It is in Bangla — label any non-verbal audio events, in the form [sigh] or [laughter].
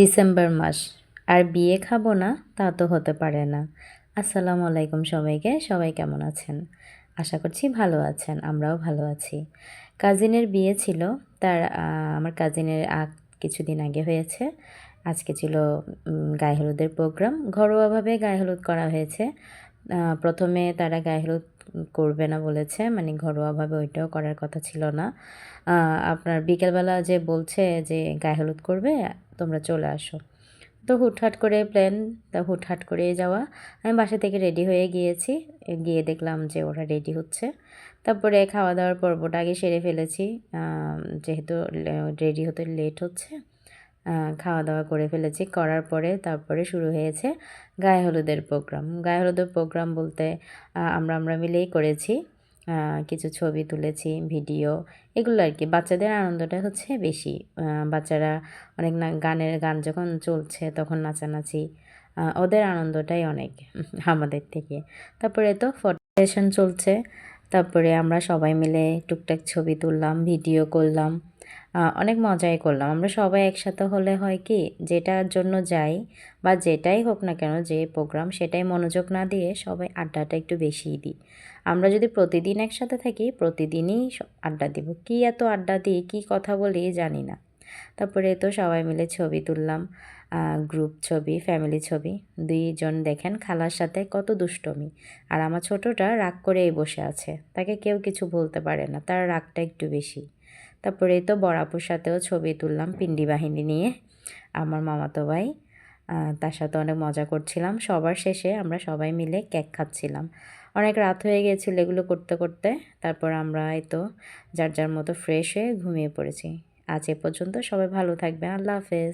ডিসেম্বর মাস। আর বিয়ে খাব না, তা তো হতে পারে না। আসসালামু আলাইকুম সবাইকে, সবাই কেমন আছেন? আশা করছি ভালো আছেন, আমরাও ভালো আছি। কাজিনের বিয়ে ছিল, তার আমার কাজিনের আগ কিছুদিন আগে হয়েছে। আজকে ছিল গায়ে হলুদের প্রোগ্রাম। ঘরোয়াভাবে গায়ে হলুদ করা হয়েছে। প্রথমে তারা গায়ে হলুদ করবে না বলেছে মানে ঘরোয়াভাবে ওইটাও করার কথা ছিল না। আপনার বিকেলবেলা যে বলছে যে গায়ে হলুদ করবে, তোমরা চলে আসো। তো হুটহাট করে প্ল্যান তা হুটহাট করে যাওয়া। আমি বাসা থেকে রেডি হয়ে গিয়েছি, গিয়ে দেখলাম যে ওরা রেডি হচ্ছে। তারপরে খাওয়া দাওয়ার পর্বটা আগে সেরে ফেলেছি। যেহেতু রেডি হতে লেট হচ্ছে। খাওয়া দাওয়া করে ফেলেছি। করার পরে তারপরে শুরু হয়েছে গায়ে হলুদের প্রোগ্রাম। গায়ে হলুদের প্রোগ্রাম বলতে আমরা আমরা মিলেই করেছি। কিছু ছবি তুলেছি, ভিডিও, এগুলো আর কি। বাচ্চাদের আনন্দটা হচ্ছে বেশি। বাচ্চারা অনেক না, গানের গান যখন চলছে তখন নাচানাচি ওদের আনন্দটাই অনেক [laughs] আমাদের থেকে। তারপরে তো ফটো চলছে। তারপরে আমরা সবাই মিলে টুকটাক ছবি তুললাম, ভিডিও করলাম। অনেক মজাই করলাম। আমরা সবাই একসাথে হলে হয় কি, যেটার জন্য যাই বা যেটাই হোক না কেন, যে প্রোগ্রাম সেটাই মনোযোগ না দিয়ে সবাই আড্ডাটা একটু বেশিই দিই। আমরা যদি প্রতিদিন একসাথে থাকি, প্রতিদিনই আড্ডা দিব। কী এত আড্ডা দিই, কী কথা বলি জানি না। তারপরে তো সবাই মিলে ছবি তুললাম গ্রুপ ছবি ফ্যামিলি ছবি। দুইজন দেখেন খালার সাথে কত দুষ্টমি। আর আমার ছোটোটা রাগ করেই বসে আছে। তাকে কেউ কিছু বলতে পারে না, তার রাগটা একটু বেশি। তারপরে তো বড়াপুর সাথেও ছবি তুললাম পিন্ডি বাহিনী নিয়ে, আমার মামাতো ভাই। তার সাথে অনেক মজা করছিলাম। সবার শেষে আমরা সবাই মিলে কেক খাচ্ছিলাম। অনেক রাত হয়ে গিয়েছিল এগুলো করতে করতে। তারপর আমরা এই তো যার যার মতো ফ্রেশ হয়ে ঘুমিয়ে পড়েছি। আজ এ পর্যন্ত সবাই ভালো থাকবেন। আল্লাহ হাফেজ।